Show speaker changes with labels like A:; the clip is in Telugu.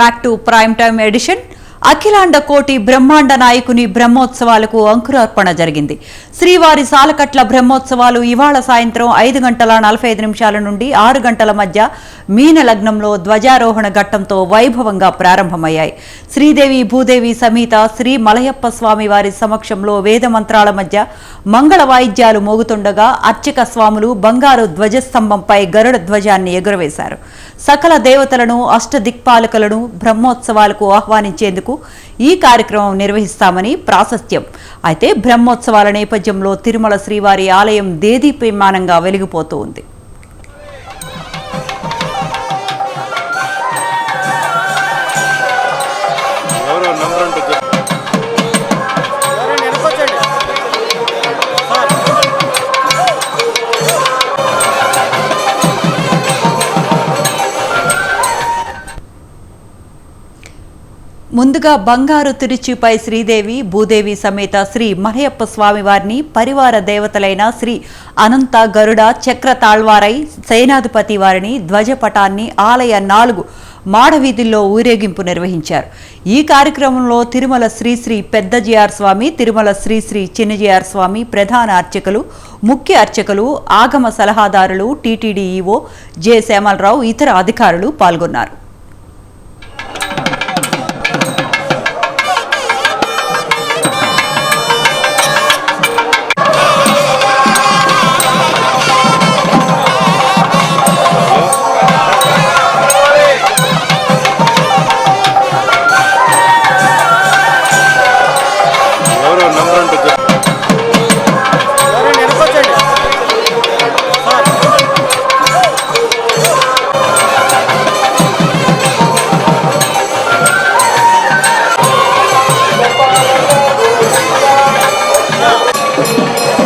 A: back to prime time edition. అఖిలాండ కోటి బ్రహ్మాండ నాయకుని బ్రహ్మోత్సవాలకు అంకురార్పణ జరిగింది. శ్రీవారి సాలకట్ల బ్రహ్మోత్సవాలు ఇవాళ సాయంత్రం ఐదు గంటల నలభై ఐదు నిమిషాల నుండి ఆరు గంటల మధ్య మీన లగ్నంలో ధ్వజారోహణ ఘట్టంతో వైభవంగా ప్రారంభమయ్యాయి. శ్రీదేవి భూదేవి సమేత శ్రీ మలయప్ప స్వామి వారి సమక్షంలో వేద మంత్రాల మధ్య మంగళ వాయిద్యాలు మోగుతుండగా అర్చక స్వాములు బంగారు ధ్వజస్తంభంపై గరుడ ధ్వజాన్ని ఎగురవేశారు. సకల దేవతలను అష్టదిక్పాలకులను బ్రహ్మోత్సవాలకు ఆహ్వానించేందుకు ఈ కార్యక్రమం నిర్వహిస్తామని ప్రాశస్త్యం. అయితే బ్రహ్మోత్సవాల నేపథ్యంలో తిరుమల శ్రీవారి ఆలయం దేదీప్యమానంగా వెలిగిపోతూ ఉంది ముందుగా బంగారు తిరుచిపై శ్రీదేవి భూదేవి సమేత శ్రీ మలయప్ప స్వామి వారిని పరివార దేవతలైన శ్రీ అనంత గరుడ చక్ర తాళ్వారై సేనాధిపతి వారిని ధ్వజపటాన్ని ఆలయ నాలుగు మాడవీధుల్లో ఊరేగింపు నిర్వహించారు. ఈ కార్యక్రమంలో తిరుమల శ్రీశ్రీ పెద్దజీఆర్ స్వామి తిరుమల శ్రీశ్రీ చిన్నజీఆర్ స్వామి ప్రధాన అర్చకులు ముఖ్య అర్చకులు ఆగమ సలహాదారులు టీటీడీఈఓ జె శ్యామలరావు ఇతర అధికారులు పాల్గొన్నారు. Thank you.